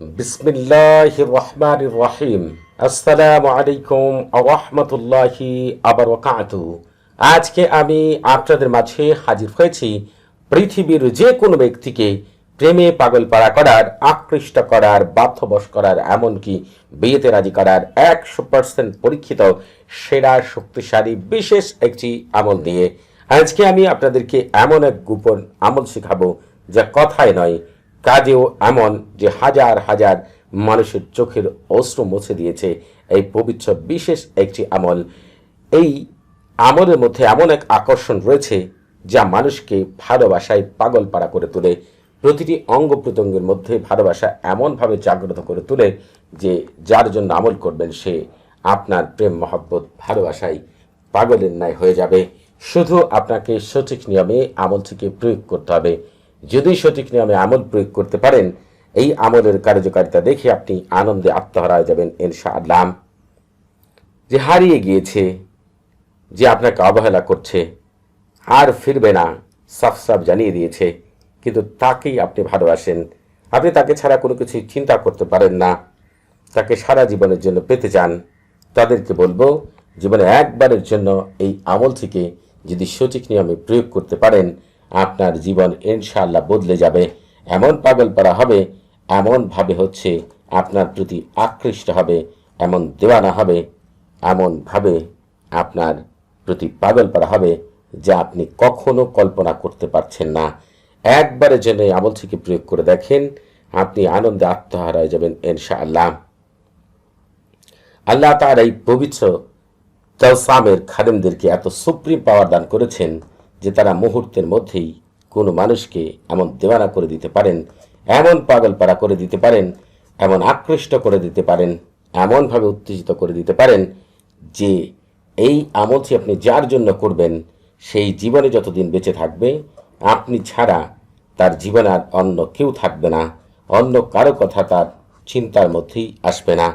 বিসমিল্লাহ রহমান রহিম। আসসালামু আলাইকুম রহমতুল্লাহি আবার আজকে আমি আপনাদের মাঝে হাজির হয়েছি পৃথিবীর যে কোনো ব্যক্তিকে প্রেমে পাগল পাড়া করার, আকৃষ্ট করার, বাধ্যবশ করার, এমনকি বিয়েতে রাজি করার একশো পার্সেন্ট পরীক্ষিত, সেরা, শক্তিশালী, বিশেষ একটি আমল নিয়ে আজকে আমি আপনাদেরকে এমন এক গোপন আমল শেখাবো যা কথায় নয় কাজেও এমন যে হাজার হাজার মানুষের চোখের অস্ত্র মুছে দিয়েছে এই পবিত্র বিশেষ একটি আমল। এই আমলের মধ্যে এমন এক আকর্ষণ রয়েছে যা মানুষকে ভালোবাসায় পাগল পাড়া করে তোলে। প্রতিটি অঙ্গ প্রত্যঙ্গের মধ্যে ভালোবাসা এমনভাবে জাগ্রত করে তোলে যে যার জন্য আমল করবেন সে আপনার প্রেম, মহব্বত, ভালোবাসায় পাগলের ন্যায় হয়ে যাবে। শুধু আপনাকে সঠিক নিয়মে আমলটিকে প্রয়োগ করতে হবে। যদি সঠিক নিয়মে আমল প্রয়োগ করতে পারেন, এই আমলের কার্যকারিতা দেখে আপনি আনন্দে আত্মহারা যাবেন ইনশাআল্লাহ। যে হারিয়ে গিয়েছে, যে আপনাকে অবহেলা করছে, আর ফিরবে না, সাফ সাফ জানিয়ে দিয়েছে, কিন্তু তাকেই আপনি ভালোবাসেন। আপনি তাকে ছাড়া কোনো কিছু চিন্তা করতে পারেন না। তাকে সারা জীবনের জন্য পেতে চান। তাদেরকে বলব, জীবনে একবারের জন্য এই আমল থেকে যদি সঠিক নিয়মে প্রয়োগ করতে পারেন আপনার জীবন ইনশাআল্লাহ বদলে যাবে। এমন পাগল পারা হবে এমনভাবে হচ্ছে আপনার প্রতি আকৃষ্ট হবে, এমন দেওয়ানা হবে এমনভাবে আপনার প্রতি পাগল পড়া হবে যা আপনি কখনো কল্পনা করতে পারছেন না। একবারে এই আমল থেকে প্রয়োগ করে দেখেন, আপনি আনন্দে আত্মহারা হয়ে যাবেন ইনশাআল্লাহ। আল্লাহ তার এই পবিত্র তৌসামের খাদেমদেরকে এত সুপ্রিম পাওয়ার দান করেছেন। যে তারা মুহূর্তের মধ্যেই কোনো মানুষকে এমন দেওয়ানা করে দিতে পারেন, এমন পাগল পাড়া করে দিতে পারেন, এমন আকৃষ্ট করে দিতে পারেন, এমনভাবে উত্তেজিত করে দিতে পারেন যে এই আমলটি আপনি যার জন্য করবেন, সেই জীবনে যতদিন বেঁচে থাকবে, আপনি ছাড়া তার জীবনে আর অন্য কেউ থাকবে না, অন্য কারও কথা তার চিন্তার মধ্যেই আসবে না।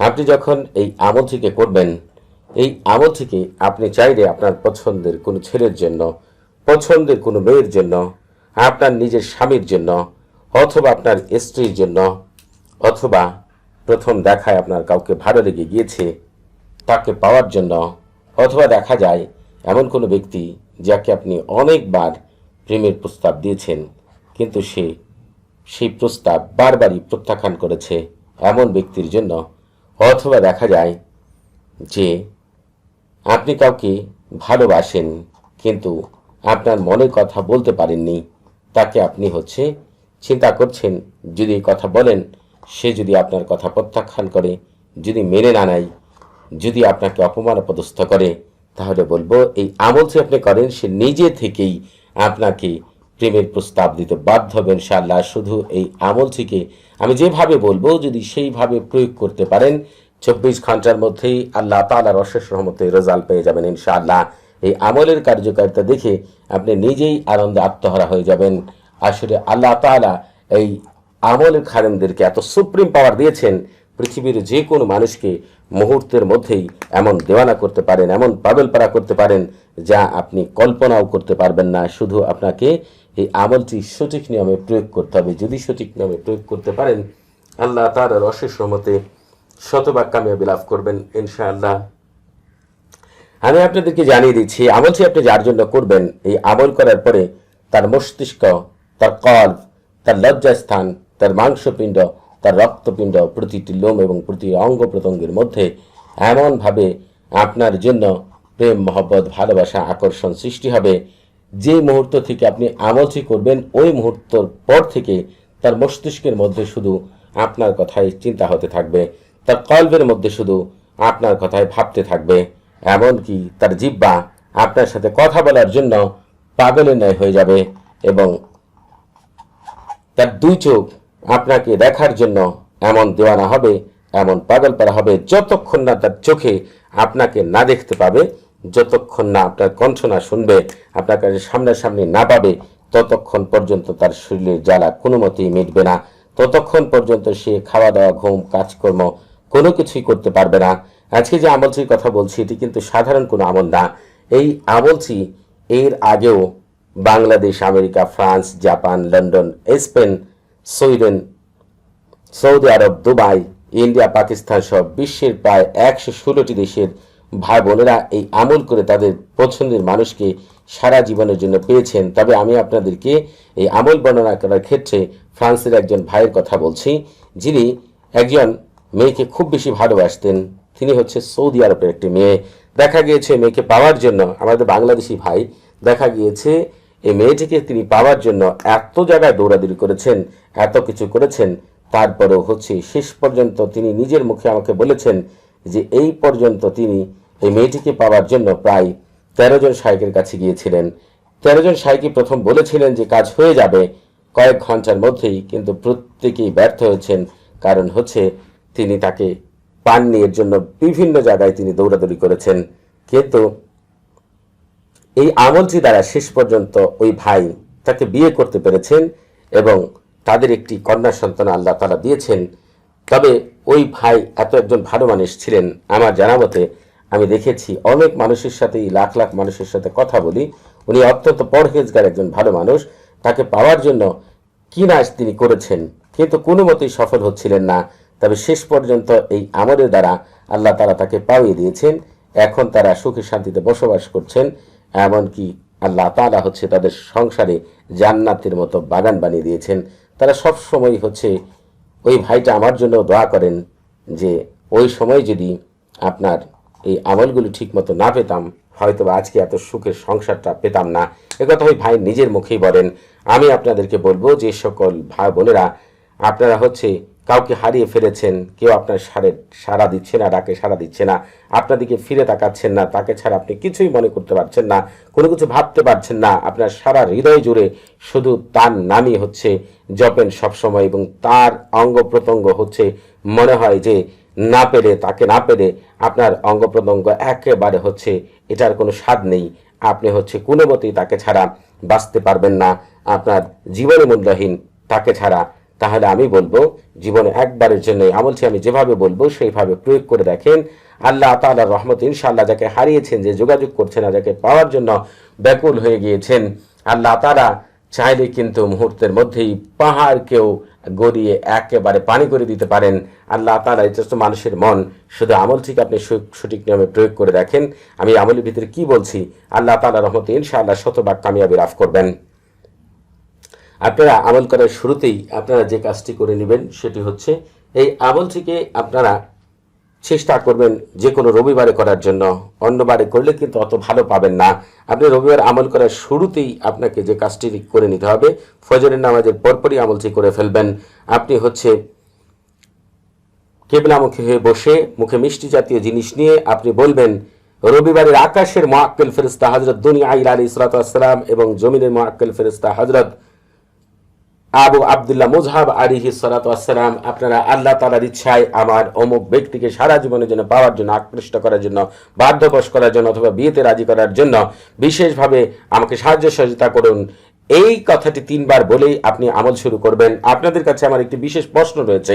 আপনি যখন এই আমলটিকে করবেন এই আমল থেকে আপনি চাইলে আপনার পছন্দের কোনো ছেলের জন্য, পছন্দের কোনো মেয়ের জন্য, আপনার নিজের স্বামীর জন্য, অথবা আপনার স্ত্রীর জন্য, অথবা প্রথম দেখায় আপনার কাউকে ভালো লেগে গিয়েছে, তাকে পাওয়ার জন্য, অথবা দেখা যায় এমন কোনো ব্যক্তি যাকে আপনি অনেকবার প্রেমের প্রস্তাব দিয়েছেন, কিন্তু সে, সেই প্রস্তাব বারবারই প্রত্যাখ্যান করেছে এমন ব্যক্তির জন্য, অথবা দেখা যায় যে আপনি কাউকে ভালোবাসেন, কিন্তু আপনার মনের কথা বলতে পারেননি, তাকে আপনি হচ্ছে চিন্তা করছেন, যদি কথা বলেন, সে যদি আপনার কথা প্রত্যাখ্যান করে, যদি মেনে না নেয়, যদি আপনাকে অপমান পদস্থ করে, তাহলে বলব, এই আমল যে আপনি করেন, সে নিজে থেকেই আপনাকে প্রেমের প্রস্তাব দিতে বাধ্য হবে ইনশাআল্লাহ। শুধু এই আমল থেকে আমি যেভাবে বলব, যদি সেইভাবে প্রয়োগ করতে পারেন চব্বিশ ঘণ্টার মধ্যেই আল্লাহ তালার অশেষ রহমতে রেজাল্ট পেয়ে যাবেন ইনশাআল্লাহ। এই আমলের কার্যকারিতা দেখে আপনি নিজেই আনন্দে আত্মহারা হয়ে যাবেন। আসলে আল্লাহ তালা এই আমলের খাদেমদেরকে এত সুপ্রিম পাওয়ার দিয়েছেন, পৃথিবীর যে কোনো মানুষকে মুহূর্তের মধ্যেই এমন দেওয়ানা করতে পারেন, এমন পাগলপাড়া করতে পারেন, যা আপনি কল্পনাও করতে পারবেন না। শুধু আপনাকে এই আমলটি সঠিক নিয়মে প্রয়োগ করতে হবে। যদি সঠিক নিয়মে প্রয়োগ করতে পারেন, আল্লাহ তার অশেষ রহমতে শতভাগ কামিয়াবি লাভ করবেন, ইনশাআল্লাহ। আমি আপনাদেরকে জানিয়ে দিচ্ছি, আমলটি আপনি যার জন্য করবেন, এই আমল করার পরে তার মস্তিষ্ক, তার কল তার লজ্জাস্থান, তার মাংসপিণ্ড, তার রক্তপিণ্ড প্রতিটি লোম এবং প্রতি অঙ্গ প্রত্যঙ্গের মধ্যে এমনভাবে আপনার জন্য প্রেম, মহব্বত, ভালোবাসা, আকর্ষণ সৃষ্টি হবে। যে মুহূর্ত থেকে আপনি আমলটি করবেন, ওই মুহূর্তর পর থেকে তার মস্তিষ্কের মধ্যে শুধু আপনার কথাই চিন্তা হতে থাকবে। তার কল্পের মধ্যে শুধু আপনার কথায় ভাবতে থাকবে, এমনকি তার জিব্বা আপনার সাথে কথা বলার জন্য পাগলের ন্যায় হয়ে যাবে এবং তার দুই চোখ আপনাকে দেখার জন্য এমন দেওয়ানা হবে, এমন পাগল পারা হবে যতক্ষণ না তার চোখে আপনাকে না দেখতে পাবে, যতক্ষণ না আপনার কণ্ঠ না শুনবে, আপনার কাছে সামনাসামনি না পাবে, ততক্ষণ পর্যন্ত তার শরীরের জ্বালা কোনো মতেই মিটবে না, ততক্ষণ পর্যন্ত সে খাওয়া দাওয়া ঘুম, কাজকর্ম কোনো কিছুই করতে পারবে না। আজকে যে আমলটির কথা বলছি, এটি কিন্তু সাধারণ কোনো আমল না। এই আমলচি এর আগেও Bangladesh, America, France, Japan, London, Spain, Sweden, Saudi আরব, দুবাই, ইন্ডিয়া, পাকিস্তান সহ বিশ্বের প্রায় একশো ষোলোটি দেশের ভাই বোনেরা এই আমল করে তাদের পছন্দের মানুষকে সারা জীবনের জন্য পেয়েছেন। তবে আমি আপনাদেরকে এই আমল বর্ণনা করার ক্ষেত্রে ফ্রান্সের একজন ভাইয়ের কথা বলছি, যিনি একজন মেয়েকে খুব বেশি ভালোবাসতেন। তিনি হচ্ছে সৌদি আরবের একটি মেয়ে। দেখা গিয়েছে মেয়েকে পাওয়ার জন্য। আমাদের বাংলাদেশি ভাই দেখা গিয়েছে এই মেয়েটিকে তিনি পাওয়ার জন্য এত জায়গায় দৌড়াদৌড়ি করেছেন, এত কিছু করেছেন। তারপরেও হচ্ছে শেষ পর্যন্ত তিনি নিজের মুখে আমাকে বলেছেন যে এই পর্যন্ত তিনি এই মেয়েটিকে পাওয়ার জন্য প্রায় তেরো জন শায়কের কাছে গিয়েছিলেন। তেরো জন শায়কি প্রথম বলেছিলেন যে কাজ হয়ে যাবে কয়েক ঘণ্টার মধ্যেই, কিন্তু প্রত্যেকেই ব্যর্থ হয়েছেন। কারণ হচ্ছে তিনি তাকে পাননি। এর জন্য বিভিন্ন জায়গায় তিনি দৌড়াদৌড়ি করেছেন। কিন্তু এই আমলটি দ্বারা শেষ পর্যন্ত ওই ভাই তাকে বিয়ে করতে পেরেছেন এবং তাদের একটি কন্যা সন্তান আল্লাহ তালা দিয়েছেন। তবে ওই ভাই এত একজন ভালো মানুষ ছিলেন। আমার জানা মতে আমি দেখেছি অনেক মানুষের সাথেই, লাখ লাখ মানুষের সাথে কথা বলি। উনি অত্যন্ত পরহেজগার একজন ভালো মানুষ। তাকে পাওয়ার জন্য কি না তিনি করেছেন, কিন্তু কোনো মতেই সফল হচ্ছিলেন না। তবে শেষ পর্যন্ত এই আমলের দ্বারা আল্লাহ তারা তাকে পাওয়িয়ে দিয়েছেন। এখন তারা সুখে শান্তিতে বসবাস করছেন, এমনকি আল্লাহ তালা হচ্ছে তাদের সংসারে জান্নাতের মতো বাগান বানিয়ে দিয়েছেন। তারা সব সময় হচ্ছে, ওই ভাইটা আমার জন্য দোয়া করেন যে ওই সময় যদি আপনার এই আমলগুলো ঠিক মতো না পেতাম হয়তো আজকে এত সুখের সংসারটা পেতাম না। একথা ওই ভাই নিজের মুখেই বলেন। আমি আপনাদেরকে বলব, যে সকল ভাই বোনেরা, আপনারা হচ্ছে কাউকে হারিয়ে ফেলেছেন, কেউ আপনার সারে সাড়া দিচ্ছে না, ডাকে সাড়া দিচ্ছে না আপনাদিকে ফিরে তাকাচ্ছেন না, তাকে ছাড়া আপনি কিছুই মনে করতে পারছেন না, কোনো কিছু ভাবতে পারছেন না, আপনার সারা হৃদয় জুড়ে শুধু তার নামই হচ্ছে জপেন সবসময় এবং তার অঙ্গ প্রত্যঙ্গ হচ্ছে মনে হয় যে না পেরে, তাকে না পেরে আপনার অঙ্গ প্রত্যঙ্গ একেবারে হচ্ছে, এটার কোনো স্বাদ নেই, আপনি হচ্ছে কোনো মতেই তাকে ছাড়া বাঁচতে পারবেন না, আপনার জীবনে মূল্যহীন তাকে ছাড়া তাহলে আমি বলব, জীবনে একবারের জন্য আমলটি আমি যেভাবে বলব, সেইভাবে প্রয়োগ করে দেখেন। আল্লাহ তাআলার রহমত ইনশাআল্লাহ যাকে হারিয়েছেন, যে যোগাযোগ করছেন না যাকে পাওয়ার জন্য ব্যাকুল হয়ে গিয়েছেন, আল্লাহ তাআলা চাইলে কিন্তু মুহূর্তের মধ্যেই পাহাড়কেও গড়িয়ে একেবারে পানি করে দিতে পারেন। আল্লাহ তাআলা এটা তো মানুষের মন শুধু আমল ঠিক আপনি সঠিক নিয়মে প্রয়োগ করে দেখেন। আমি আমলের ভিতরে কি বলছি? আল্লাহ তাআলা রহমতে ইনশাআল্লাহ শতভাগ কামিয়াবি লাভ করবেন। আপনারা আমল করার শুরুতেই আপনারা যে কাজটি করে নেবেন সেটি হচ্ছে এই আমলটিকে আপনারা চেষ্টা করবেন যে কোনো রবিবারে করার জন্য। অন্যবারে করলে কিন্তু অত ভালো পাবেন না। আপনি রবিবার আমল করার শুরুতেই আপনাকে যে কাজটি করে নিতে হবে, ফজরের নামাজের পরপরই আমলটি করে ফেলবেন। আপনি হচ্ছে কেবলামুখী হয়ে বসে মুখে মিষ্টি জাতীয় জিনিস নিয়ে আপনি বলবেন, রবিবারের আকাশের মোয়াক্কেল ফেরিস্তা হজরত দুনিয়া আইল আলী ইসরাতাম এবং জমিনের মোয়াক্কেল ফেরিস্তা হজরত আবু আবদুল্লাহ মুজাহাব আলিহি সালাতাম আপনারা আল্লাহ তালার ইচ্ছায় আমার অমুক ব্যক্তিকে সারা জীবনের জন্য পাওয়ার জন্য, আকৃষ্ট করার জন্য, বাধ্যবশ করার জন্য অথবা বিয়েতে রাজি করার জন্য বিশেষভাবে আমাকে সাহায্য সহযোগিতা করুন। এই কথাটি তিনবার বলেই আপনি আমল শুরু করবেন। আপনাদের কাছে আমার একটি বিশেষ প্রশ্ন রয়েছে।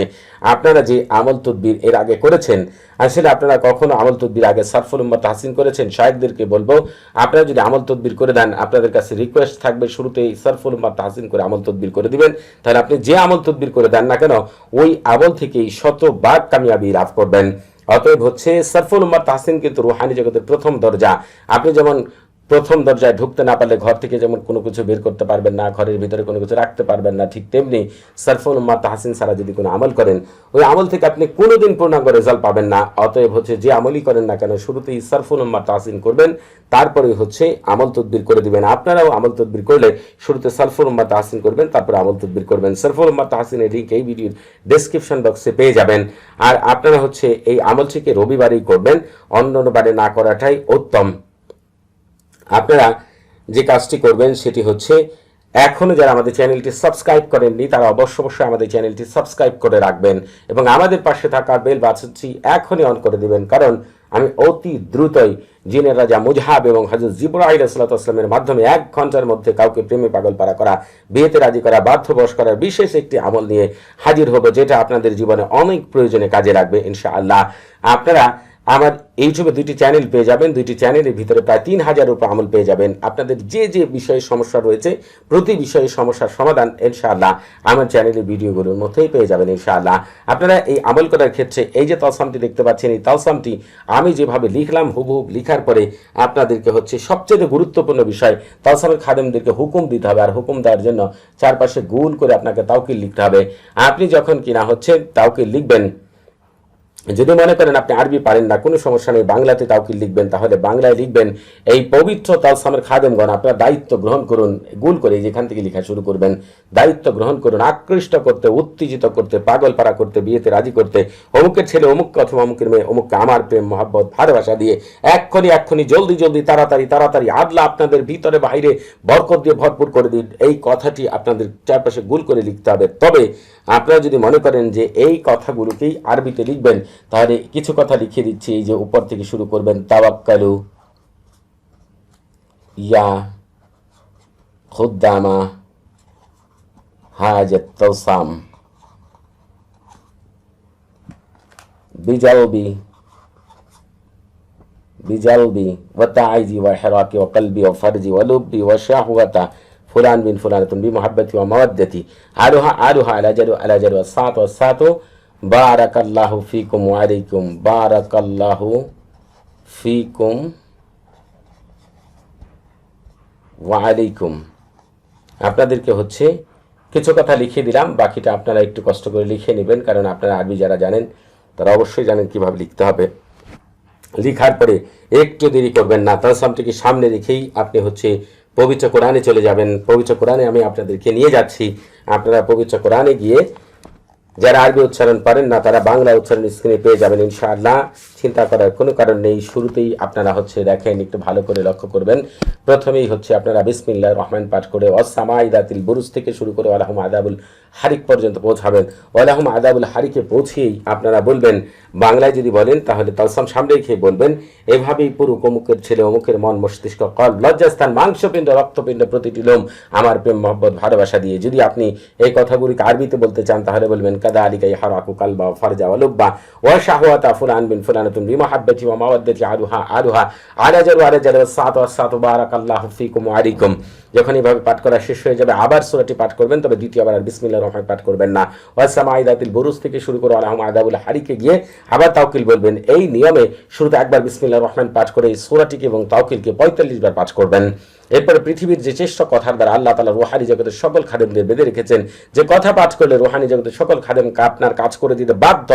আপনারা যে আমল তদ্বির এর আগে করেছেন, আসলে আপনারা কখনো আমল তদ্বির আগে সারফুল উম্মত হাসিন করেছেন? শাহেকদেরকে বলব, আপনারা যদি আমল তদ্বির করে দেন, আপনাদের কাছে রিকোয়েস্ট থাকবে শুরুতেই সারফুল উম্মত হাসিন করে আমল তদ্বির করে দিবেন। তাহলে আপনি যে আমল তদ্বির করে দেন না কেন, ওই আমল থেকেই শতবার কামিয়াবি লাভ করবেন। অতএব হচ্ছে সারফুল উম্মত তাহসিন কিন্তু রুহানি জগতের প্রথম দরজা। আপনি যেমন প্রথম দরজায় ঢুকতে না পারলে ঘর থেকে যেমন কোনো কিছু বের করতে পারবেন না, ঘরের ভিতরে কোনো কিছু রাখতে পারবেন না, ঠিক তেমনি সারফুল উম্মা তাহসিন সারা যদি কোনো আমল করেন, ওই আমল থেকে আপনি কোনোদিন পূর্ণাঙ্গ রেজাল্ট পাবেন না। অতএব হচ্ছে যে আমলই করেন না কেন, শুরুতেই সারফুল উম্মা তাহসিন করবেন তারপরে হচ্ছে আমল তদবির করে দিবেন। আপনারাও আমল তদবির করলে শুরুতে সারফুল উম্মা তাহসিন করবেন, তারপরে আমল তদবির করবেন। সারফুল উম্মা তাহসিনের লিঙ্ক এই ভিডিওর ডেসক্রিপশন বক্সে পেয়ে যাবেন। আর আপনারা হচ্ছে এই আমলটিকে রবিবারেই করবেন, অন্য বারে না করাটাই উত্তম। আপনারা যে কাজটি করবেন সেটি হচ্ছে এখনও যারা আমাদের চ্যানেলটি সাবস্ক্রাইব করেননি, তারা অবশ্য অবশ্যই আমাদের চ্যানেলটি সাবস্ক্রাইব করে রাখবেন এবং আমাদের পাশে থাকা বেল বাছটি এখনই অন করে দিবেন, কারণ আমি অতি দ্রুতই জিনের রাজা মুজহাব এবং হজরত জিবরাইল আসলাতামের মাধ্যমে এক ঘণ্টার মধ্যে কাউকে প্রেমে পাগল পারা করা, বিয়েতে রাজি করা, বাধ্যবশ করার বিশেষ একটি আমল নিয়ে হাজির হব, যেটা আপনাদের জীবনে অনেক প্রয়োজনে কাজে লাগবে, ইনশাআল্লাহ। আপনারা আমার ইউটিউবে দুইটি চ্যানেল পেয়ে যাবেন। দুইটি চ্যানেলের ভিতরে প্রায় তিন হাজার উপর আমল পেয়ে যাবেন। আপনাদের যে যে বিষয়ে সমস্যা রয়েছে, প্রতি বিষয়ে সমস্যার সমাধান ইনশাআল্লাহ আমার চ্যানেলের ভিডিওগুলোর মধ্যেই পেয়ে যাবেন ইনশাআল্লাহ। আপনারা এই আমল করার ক্ষেত্রে এই যে তালসামটি দেখতে পাচ্ছেন, এই তালসামটি আমি যেভাবে লিখলাম হুবহুব লিখার পরে আপনাদেরকে হচ্ছে সবচেয়ে গুরুত্বপূর্ণ বিষয়, তালসামের খাদেমদেরকে হুকুম দিতে হবে। আর হুকুম দেওয়ার জন্য চারপাশে গোল করে আপনাকে তাওকিল লিখতে হবে। আপনি যখন কিনা হচ্ছে তাওকিল লিখবেন। যদি মনে করেন আপনি আরবি পারেন না, কোনো সমস্যা নেই, বাংলাতে তাওকিল লিখবেন, তাহলে বাংলায় লিখবেন। এই পবিত্র তালসামের খাদেমগণ, আপনার দায়িত্ব গ্রহণ করুন, গুল করে যেখান থেকে লেখা শুরু করবেন। দায়িত্ব গ্রহণ করুন, আকৃষ্ট করতে, উত্তেজিত করতে পাগল পাড়া করতে, বিয়েতে রাজি করতে, অমুকের ছেলে, অমুককে অথবা অমুকের মেয়ে, অমুককে আমার প্রেম, মহাব্বত, ভালোবাসা দিয়ে এক্ষণি এক্ষণি জলদি জলদি, তাড়াতাড়ি তাড়াতাড়ি আদলা আপনাদের ভিতরে বাইরে বরকত দিয়ে ভরপুর করে দিন। এই কথাটি আপনাদের চারপাশে গুল করে লিখতে হবে। তবে আপনারা যদি মনে করেন যে এই কথাগুলোকেই আরবিতে লিখবেন তাহলে কিছু কথা লিখে দিচ্ছি যে উপর থেকে শুরু করবেন তাবাক্কালু ইয়া খুদ্দামা হাজাত তৌসাম বিজালবি বিজালবি ওয়াতাইজি ওয়া হেরাকি ওয়া কলবি ওয়া ফারজি ওয়া লুবি ওয়া শাহওয়াতা ফুলান বিন ফুলান তুমি মুহাব্বতি ওয়া মাওয়াদ্দাতি আরুহা আরুহা আলাজারু আলাজারু সাত ওয়া সাতু বারাকাল্লাহু ফিকুম ওয়ালাইকুম বারাকাল্লাহু ফিকুম ওয়ালাইকুম আপনাদেরকে হচ্ছে কিছু কথা লিখে দিলাম, বাকিটা আপনারা একটু কষ্ট করে লিখে নেবেন, কারণ আপনারা আরবি যারা জানেন, তারা অবশ্যই জানেন কীভাবে লিখতে হবে। লিখার পরে একটু দেরি করবেন না তানসামটিকে সামনে রেখেই আপনি হচ্ছে পবিত্র কোরআনে চলে যাবেন। পবিত্র কোরআনে আমি আপনাদেরকে নিয়ে যাচ্ছি। আপনারা পবিত্র কোরআনে গিয়ে যারা আরবি উচ্চারণ পারেন না, তারা বাংলা উচ্চারণ স্ক্রিনে পেয়ে যাবেন ইনশাআল্লাহ। চিন্তা করার কোনো কারণ নেই। শুরুতেই আপনারা হচ্ছে দেখেন, একটু ভালো করে লক্ষ্য করবেন। প্রথমেই হচ্ছে আপনারা বিসমিল্লাহ রহমান পাঠ করে অসামাইদাতিল বুরুজ থেকে শুরু করে আলহম আদাবুল হারিক পর্যন্ত পৌঁছাবেন। ওয়ালাহম আদাবুল হারিকে পৌঁছেই আপনারা বলবেন, বাংলায় যদি বলেন তাহলে তালসাম সামনে রেখে বলবেন। এভাবেই পুরো অমুকের ছেলে, অমুকের মন, মস্তিষ্ক, কল, লজ্জাস্থান, মাংসপিণ্ড, রক্তপিণ্ড প্রতিটি লোম আমার প্রেম, মহব্বত, ভালোবাসা দিয়ে যদি আপনি এই কথাগুলিকে আরবিতে বলতে চান, তাহলে বলবেন বিন ফুলানাতুন বিমাহাব্বাতি ওয়া মাওয়াদ্দাতি আরুহা আরুহা আলাজারু আলাজারু সাত ওয়া সাত বারাকাল্লাহু ফিকুম ওয়া আলাইকুম যখন পাঠ করা শেষ হয়ে যাবে, আবার সূরাটি পাঠ করবেন, তবে দ্বিতীয়বার আর বিসমিল্লাহির রহমান পাঠ করবেন না। আইদাতিল বুরুজ থেকে শুরু করে আলহাম আদাবুল হারিকে গিয়ে আবার তাওকিল বলবেন। এই নিয়মে শুরুতে একবার বিসমিল্লাহির রহমান পাঠ করে এই এবং তাওকিলকে পঁয়তাল্লিশ বার পাঠ করবেন। এরপরে পৃথিবীর যে চেষ্ট কথার দ্বারা আল্লাহ তালা রোহানি জগতের সকল খাদেমদের বেঁধে রেখেছেন। যে কথা পাঠ করলে রোহানি জগতের সকল খাদেম আপনার কাজ করে দিতে বাধ্য,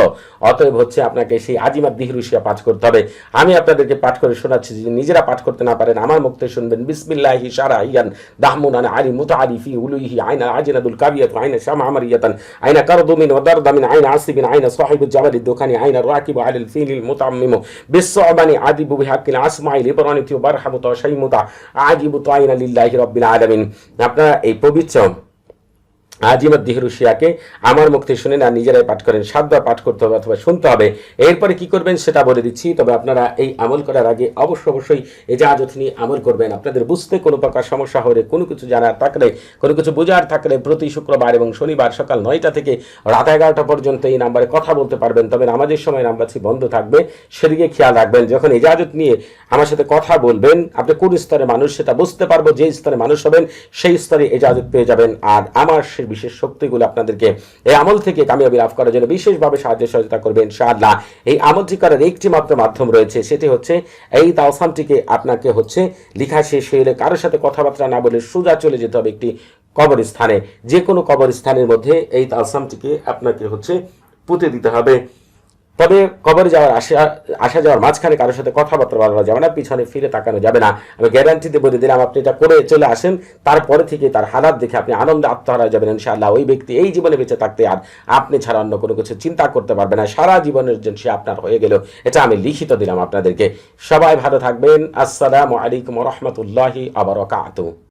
অতএব হচ্ছে আপনাকে সেই আজিমাত দিহরুশিয়া পাঠ করতে হবে। আমি আপনাদেরকে পাঠ করে শোনাচ্ছি যদি নিজেরা পাঠ করতে না পারেন, আমার মুক্তে শুনবেন, বিসমিল্লাহি সারা ইয়ান দাহমুন আলী মুতাআলি ফি উলুহি আইনা আজিনাদুল কাবিয়াত আইনা শামা আমারিয়াতান আইনা কারদুমিন ওয়া দারদামিন আইনা আসিবিন আইনা সাহিবুল জাবালিদ দোকানি আইনা রাকিবু আলাল ফিলিল মুতাম্মিমু বিসসাবানি আদিবু বিহাক্কিল আসমাইল ইবরানি তিউ বারহামু তাশাইমুতা আজিবু আলামিন আপনারা এই পবিত্র আজিমত দিহরুশিয়াকে আমার মুক্তি শুনেন আর নিজেরাই পাঠ করেন, সাতবার পাঠ করতে হবে অথবা শুনতে হবে। এরপরে কি করবেন সেটা বলে দিচ্ছি, তবে আপনারা এই আমল করার আগে অবশ্য অবশ্যই এজাজত নিয়ে আমল করবেন। আপনাদের বুঝতে কোনো প্রকার সমস্যা হলে, কোনো কিছু জানার থাকলে, কোনো কিছু বোঝার থাকলে প্রতি শুক্রবার এবং শনিবার সকাল নয়টা থেকে রাত এগারোটা পর্যন্ত এই নাম্বারে কথা বলতে পারবেন। তবে আমাদের সময় নাম্বারটি বন্ধ থাকবে, সেদিকে খেয়াল রাখবেন। যখন এজাজত নিয়ে আমার সাথে কথা বলবেন, আপনি কোন স্তরে মানুষ সেটা বুঝতে পারব, যে স্তরে মানুষ হবেন, সেই স্তরে এজাজত পেয়ে যাবেন। আর আমার বিশেষ শক্তিগুলো আপনাদেরকে এই আমল থেকে কামিয়াবি লাভ করার জন্য বিশেষভাবে সাহায্য সহযোগিতা করবে ইনশাআল্লাহ। এই আমলটি করার একটি মাত্র মাধ্যম রয়েছে, সেটি হচ্ছে এই তাওসামটিকে আপনাকে হচ্ছে লেখা শেষ হয়ে কারোর সাথে কথাবার্তা না বলে সোজা চলে যেতে হবে একটি কবরস্থানে। যে কোনো কবরস্থানের মধ্যে এই তালসামটিকে আপনাকে হচ্ছে পুঁতে দিতে হবে। তবে কবরে যাওয়ার আসা আসা যাওয়ার মাঝখানে কারোর সাথে কথাবার্তা বলা যাবে না, পিছনে ফিরে তাকানো যাবে না। আমি গ্যারান্টিতে বলে দিলাম, আপনি এটা করে চলে আসেন। তারপরে থেকে তার হালাত দেখে আপনি আনন্দে আত্মহারা যাবেন, ইনশাআল্লাহ। ওই ব্যক্তি এই জীবনে বেঁচে থাকতে আর আপনি ছাড়া অন্য কোনো কিছু চিন্তা করতে পারবে না। সারা জীবনের জন্য সে আপনার হয়ে গেল। এটা আমি লিখিত দিলাম আপনাদেরকে। সবাই ভালো থাকবেন। আসসালামু আলাইকুম রহমতুল্লাহি আবার